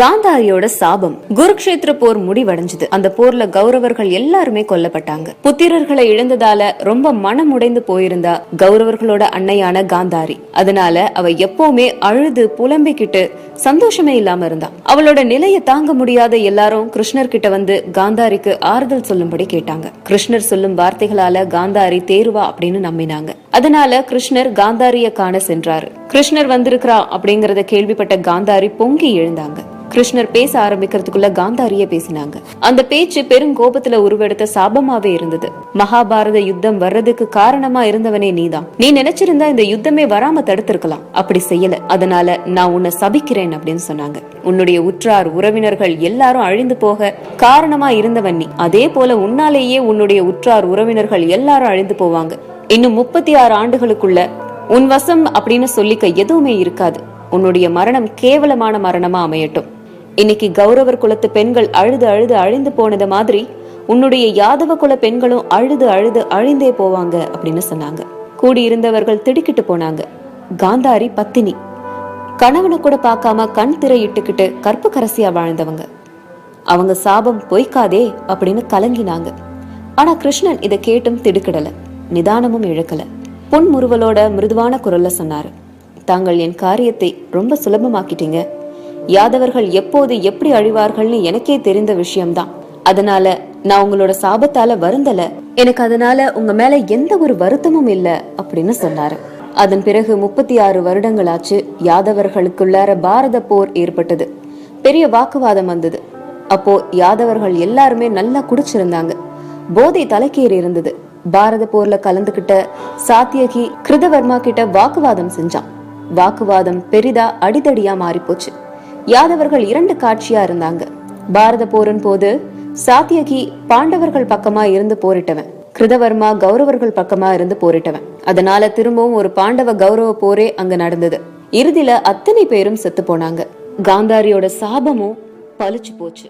காந்தாரியோட சாபம் குருக்ஷேத்திர போர் முடிவடைஞ்சது. அந்த போர்ல கௌரவர்கள் எல்லாருமே கொல்லப்பட்டாங்க. புத்திரர்களை இழந்ததால ரொம்ப மனம் உடைந்து போயிருந்தா கௌரவர்களோட அன்னையான காந்தாரி. அதனால அவ எப்பவுமே அழுது புலம்பிக்கிட்டு சந்தோஷமே இல்லாம இருந்தா. அவளோட நிலையை தாங்க முடியாத எல்லாரும் கிருஷ்ணர் கிட்ட வந்து காந்தாரிக்கு ஆறுதல் சொல்லும்படி கேட்டாங்க. கிருஷ்ணர் சொல்லும் வார்த்தைகளால காந்தாரி தேருவா அப்படின்னு நம்பினாங்க. அதனால கிருஷ்ணர் காந்தாரிய காண சென்றாரு. கிருஷ்ணர் வந்திருக்கிறா அப்படிங்கறத கேள்விப்பட்ட காந்தாரி பொங்கி எழுந்தாங்க. கிருஷ்ணர் பேச ஆரம்பிக்கிறதுக்குள்ள காந்தாரிய பேசினாங்க. அந்த பேச்சு பெருங்கோபத்துல உருவெடுத்த சாபமாவே இருந்தது. மகாபாரத யுத்தம் வர்றதுக்கு காரணமா இருந்தவனே நீதான். நீ நினைச்சிருந்தா இந்த யுத்தமே வராம தடுத்திருக்கலாம். அப்படி செய்யல. அதனால நான் உன்னை சபிக்கிறேன் அப்படின்னு சொன்னாங்க. உன்னுடைய உற்றார் உறவினர்கள் எல்லாரும் அழிந்து போக காரணமா இருந்தவன் நீ. அதே போல உன்னாலேயே உன்னுடைய உற்றார் உறவினர்கள் எல்லாரும் அழிந்து போவாங்க. இன்னும் முப்பத்தி ஆறு ஆண்டுகளுக்குள்ள உன் வசம் அப்படின்னு சொல்லிக்க எதுவுமே இருக்காது. உன்னுடைய மரணம் கேவலமான மரணமா அமையட்டும். இன்னைக்கு கௌரவர் குலத்து பெண்கள் அழுது அழுது அழிந்து போனது மாதிரி உன்னுடைய யாதவ குல பெண்களும் அழுது அழுது அழிந்தே போவாங்க அப்படின்னு சொன்னாங்க. கூடியிருந்தவர்கள் திடுக்கிட்டு போனாங்க. காந்தாரி பத்தினி. கணவனை கூட பார்க்காம கண் திரையிட்டுக்கிட்டு கற்பு கரசியா வாழ்ந்தவங்க. அவங்க சாபம் பொய்க்காதே அப்படின்னு கலங்கினாங்க. ஆனா கிருஷ்ணன் இதை கேட்டும் திடுக்கிடலை. நிதானமும் இழக்கல. புன்முறுவலோட மிருதுவான குரல்ல சொன்னாரு தாங்கள் என் காரியத்தை ரொம்ப சுலபமாக்கிட்டீங்க. யாதவர்கள் எப்போது எப்படி அழிவார்கள்னு எனக்கே தெரிந்த விஷயம்தான். அதனால நான் உங்களோட சாபத்தால வருந்தல. எனக்கு அதனால உங்க மேல எந்த ஒரு வருத்தமும் இல்ல அப்படின்னு சொன்னாரு. அதன் பிறகு முப்பத்தி ஆறு வருடங்களாச்சு யாதவர்களுக்குள்ளார பாரத போர் ஏற்பட்டது. பெரிய வாக்குவாதம் வந்தது. அப்போ யாதவர்கள் எல்லாருமே நல்லா குடிச்சிருந்தாங்க. போதை தலைக்கேறி இருந்தது. பாரத போர்ல கலந்துகிட்ட சாத்தியகி கிருதவர்மா கிட்ட வாக்குவாதம் செஞ்சான். வாக்குவாதம் பெரிதா அடிதடியா மாறி போச்சு யாதவர்கள் இரண்டு காட்சியா இருந்தாங்க. பாரத போரின் போது சாத்தியகி பாண்டவர்கள் பக்கமா இருந்து போரிட்டவன். கிருதவர்மா கௌரவர்கள் பக்கமா இருந்து போரிட்டவன். அதனால திரும்பவும் ஒரு பாண்டவ கௌரவ போரே அங்க நடந்தது. இறுதியில அத்தனை பேரும் செத்து போனாங்க. காந்தாரியோட சாபமும் பலிச்சு போச்சு.